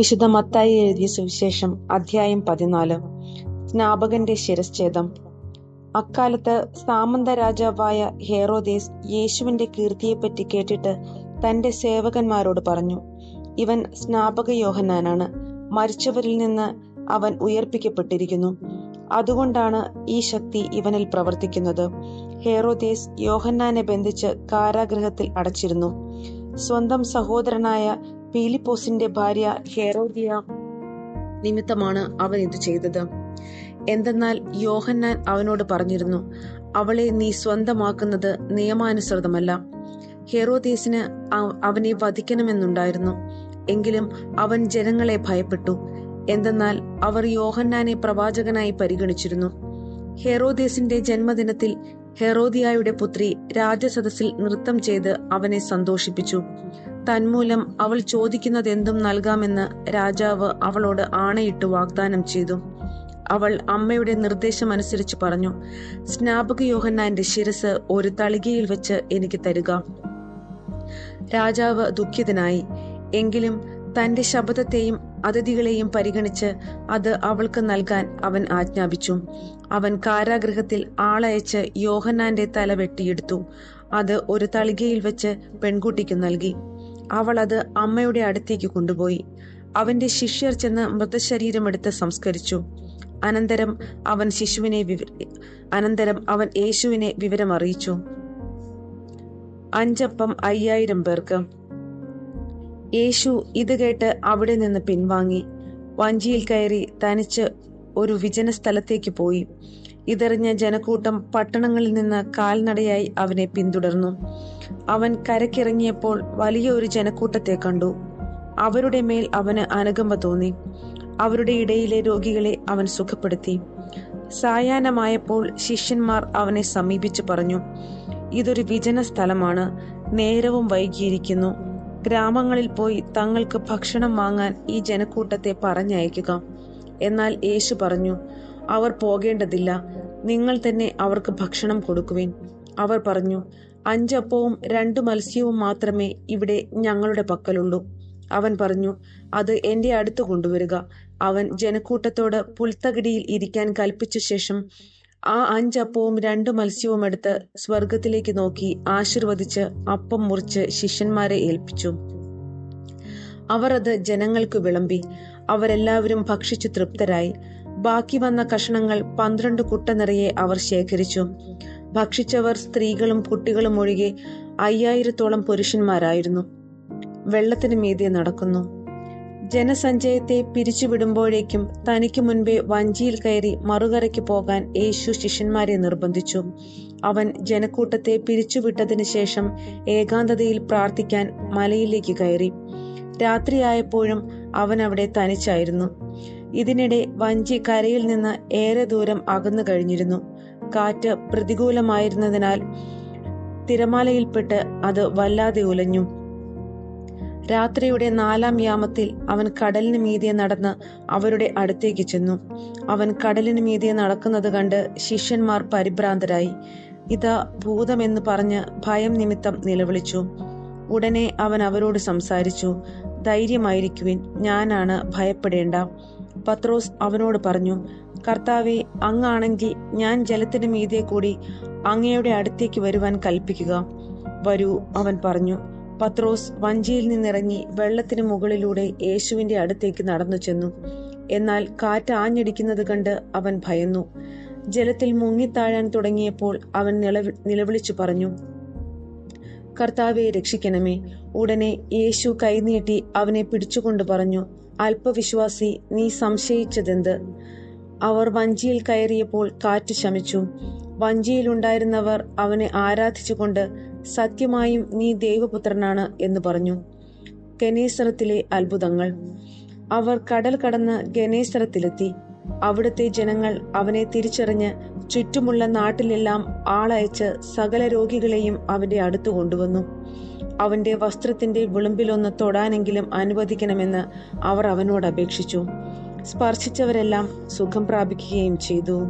വിശുദ്ധ മത്തായി എഴുതിയ സുവിശേഷം അധ്യായം പതിനാല്. സ്നാപകന്റെ ശിരശ്ഛേദം അക്കാലത്ത് സാമന്ത രാജാവായ ഹേറോദേസ് യേശുവിന്റെ കീർത്തിയെപ്പറ്റി കേട്ടിട്ട് തന്റെ സേവകന്മാരോട് പറഞ്ഞു ഇവൻ സ്നാപക യോഹന്നാനാണ്. മരിച്ചവരിൽ നിന്ന് അവൻ ഉയർപ്പിക്കപ്പെട്ടിരിക്കുന്നു. അതുകൊണ്ടാണ് ഈ ശക്തി ഇവനിൽ പ്രവർത്തിക്കുന്നത് ഹേറോദേസ് യോഹന്നാനെ ബന്ധിച്ച് കാരാഗ്രഹത്തിൽ അടച്ചിരുന്നു. സ്വന്തം സഹോദരനായ പീലിപ്പോസിന്റെ ഭാര്യ ഹെറോദിയ നിമിത്തമാണ് അവൻ ഇത് ചെയ്തത്. എന്തെന്നാൽ യോഹന്നാൻ അവനോട് പറഞ്ഞിരുന്നു അവളെ നീ സ്വന്തമാക്കുന്നത് നിയമാനുസൃതമല്ല. ഹെറോദീസിന് അവ- അവനെ വധിക്കണമെന്നുണ്ടായിരുന്നു. എങ്കിലും അവൻ ജനങ്ങളെ ഭയപ്പെട്ടു. എന്തെന്നാൽ അവർ യോഹന്നാനെ പ്രവാചകനായി പരിഗണിച്ചിരുന്നു. ഹെറോദേസിന്റെ ജന്മദിനത്തിൽ ഹെറോദിയായുടെ പുത്രി രാജസദസ്സിൽ നൃത്തം ചെയ്ത് അവനെ സന്തോഷിപ്പിച്ചു. തന്മൂലം അവൾ ചോദിക്കുന്നതെന്തും നൽകാമെന്ന് രാജാവ് അവളോട് ആണയിട്ട് വാഗ്ദാനം ചെയ്തു. അവൾ അമ്മയുടെ നിർദ്ദേശം അനുസരിച്ച് പറഞ്ഞു സ്നാപക യോഹന്നാന്റെ ശിരസ് ഒരു തളികയിൽ വെച്ച് എനിക്ക് തരിക. രാജാവ് ദുഃഖിതനായി എങ്കിലും തന്റെ ശബ്ദത്തെയും അതിഥികളെയും പരിഗണിച്ച് അത് അവൾക്ക് നൽകാൻ അവൻ ആജ്ഞാപിച്ചു. അവൻ കാരാഗൃഹത്തിൽ ആളയച്ച് യോഹന്നാന്റെ തല വെട്ടിയെടുത്തു. അത് ഒരു തളികയിൽ വെച്ച് പെൺകുട്ടിക്ക് നൽകി. അവൾ അത് അമ്മയുടെ അടുത്തേക്ക് കൊണ്ടുപോയി. അവന്റെ ശിഷ്യർ ചെന്ന് മൃതശരീരം എടുത്ത് സംസ്കരിച്ചു. അനന്തരം അവൻ ശിശുവിനെ അനന്തരം അവൻ യേശുവിനെ വിവരം അറിയിച്ചു അഞ്ചപ്പം അയ്യായിരം പേർക്ക്. യേശു ഇത് കേട്ട് അവിടെ നിന്ന് പിൻവാങ്ങി. വഞ്ചിയിൽ കയറി തനിച്ച് ഒരു വിജന സ്ഥലത്തേക്ക് പോയി. ഇതെറിഞ്ഞ ജനക്കൂട്ടം പട്ടണങ്ങളിൽ നിന്ന് കാൽനടയായി അവനെ പിന്തുടർന്നു. അവൻ കരക്കിറങ്ങിയപ്പോൾ വലിയ ഒരു ജനക്കൂട്ടത്തെ കണ്ടു. അവരുടെ മേൽ അവന് അനുകമ്പ തോന്നി. അവരുടെ ഇടയിലെ രോഗികളെ അവൻ സുഖപ്പെടുത്തി. സായാഹ്നമായപ്പോൾ ശിഷ്യന്മാർ അവനെ സമീപിച്ചു പറഞ്ഞു ഇതൊരു വിജന സ്ഥലമാണ്. നേരവും വൈകിയിരിക്കുന്നു. ഗ്രാമങ്ങളിൽ പോയി തങ്ങൾക്ക് ഭക്ഷണം വാങ്ങാൻ ഈ ജനക്കൂട്ടത്തെ പറഞ്ഞയക്കുക. എന്നാൽ യേശു പറഞ്ഞു അവർ പോകേണ്ടതില്ല. നിങ്ങൾ തന്നെ അവർക്ക് ഭക്ഷണം കൊടുക്കുവിൻ. അവർ പറഞ്ഞു അഞ്ചപ്പവും രണ്ടു മത്സ്യവും മാത്രമേ ഇവിടെ ഞങ്ങളുടെ പക്കലുള്ളൂ. അവൻ പറഞ്ഞു അത് എന്റെ അടുത്ത് കൊണ്ടുവരിക. അവൻ ജനക്കൂട്ടത്തോട് പുൽത്തകിടിയിൽ ഇരിക്കാൻ കൽപ്പിച്ച ശേഷം ആ അഞ്ചപ്പവും രണ്ടു മത്സ്യവും എടുത്ത് സ്വർഗത്തിലേക്ക് നോക്കി ആശീർവദിച്ച് അപ്പം മുറിച്ച് ശിഷ്യന്മാരെ ഏൽപ്പിച്ചു. അവർ അത് ജനങ്ങൾക്ക് വിളമ്പി. അവരെല്ലാവരും ഭക്ഷിച്ചു തൃപ്തരായി. ബാക്കി വന്ന കഷണങ്ങൾ പന്ത്രണ്ട് കുട്ട നിറയെ അവർ ശേഖരിച്ചു. ഭക്ഷിച്ചവർ സ്ത്രീകളും കുട്ടികളും ഒഴികെ അയ്യായിരത്തോളം പുരുഷന്മാരായിരുന്നു. വെള്ളത്തിന് മീതെ നടക്കുന്നു. ജനസഞ്ചയത്തെ പിരിച്ചുവിടുമ്പോഴേക്കും തനിക്ക് മുൻപേ വഞ്ചിയിൽ കയറി മറുകരയ്ക്ക് പോകാൻ യേശു ശിഷ്യന്മാരെ നിർബന്ധിച്ചു. അവൻ ജനക്കൂട്ടത്തെ പിരിച്ചുവിട്ടതിനു ശേഷം ഏകാന്തതയിൽ പ്രാർത്ഥിക്കാൻ മലയിലേക്ക് കയറി. രാത്രിയായപ്പോഴും അവൻ അവിടെ തനിച്ചായിരുന്നു. ഇതിനിടെ വഞ്ചി കരയിൽ നിന്ന് ഏറെ ദൂരം അകന്നു കഴിഞ്ഞിരുന്നു. കാറ്റ് പ്രതികൂലമായിരുന്നതിനാൽ തിരമാലയിൽപ്പെട്ട് അത് വല്ലാതെ ഉലഞ്ഞു. രാത്രിയുടെ നാലാം യാമത്തിൽ അവൻ കടലിന് മീതിയെ നടന്ന് അവരുടെ അടുത്തേക്ക് ചെന്നു. അവൻ കടലിന് മീതിയെ നടക്കുന്നത് കണ്ട് ശിഷ്യന്മാർ പരിഭ്രാന്തരായി. ഇതാ ഭൂതമെന്ന് പറഞ്ഞ് ഭയം നിമിത്തം നിലവിളിച്ചു. ഉടനെ അവൻ അവരോട് സംസാരിച്ചു. ധൈര്യമായിരിക്കുവിൻ. ഞാനാണ് ഭയപ്പെടേണ്ട. പത്രോസ് അവനോട് പറഞ്ഞു കർത്താവെ അങ്ങാണെങ്കിൽ ഞാൻ ജലത്തിന് മീതെ കൂടി അങ്ങയുടെ അടുത്തേക്ക് വരുവാൻ കൽപ്പിക്കുക. വരൂ അവൻ പറഞ്ഞു. പത്രോസ് വഞ്ചിയിൽ നിന്നിറങ്ങി വെള്ളത്തിന് മുകളിലൂടെ യേശുവിന്റെ അടുത്തേക്ക് നടന്നു ചെന്നു. എന്നാൽ കാറ്റ് ആഞ്ഞടിക്കുന്നത് കണ്ട് അവൻ ഭയന്നു. ജലത്തിൽ മുങ്ങിത്താഴാൻ തുടങ്ങിയപ്പോൾ അവൻ നിലവി നിലവിളിച്ചു പറഞ്ഞു കർത്താവെ രക്ഷിക്കണമേ. ഉടനെ യേശു കൈനീട്ടി അവനെ പിടിച്ചുകൊണ്ട് പറഞ്ഞു അല്പവിശ്വാസി നീ സംശയിച്ചതെന്ത്? അവർ വഞ്ചിയിൽ കയറിയപ്പോൾ കാറ്റ് ശമിച്ചു. വഞ്ചിയിലുണ്ടായിരുന്നവർ അവനെ ആരാധിച്ചുകൊണ്ട് സത്യമായും നീ ദൈവപുത്രനാണ് എന്ന് പറഞ്ഞു. ഗനേശ്വരത്തിലെ അത്ഭുതങ്ങൾ. അവർ കടൽ കടന്ന് ഗനേശ്വരത്തിലെത്തി അവിടുത്തെ ജനങ്ങൾ അവനെ തിരിച്ചറിഞ്ഞ് ചുറ്റുമുള്ള നാട്ടിലെല്ലാം ആളയച്ച് സകല രോഗികളെയും അവന്റെ അടുത്ത് കൊണ്ടുവന്നു. അവന്റെ വസ്ത്രത്തിന്റെ വിളുമ്പിലൊന്ന് തൊടാനെങ്കിലും അനുവദിക്കണമെന്ന് അവർ അവനോട് അപേക്ഷിച്ചു. സ്പർശിച്ചവരെല്ലാം സുഖം പ്രാപിക്കുകയും ചെയ്തു.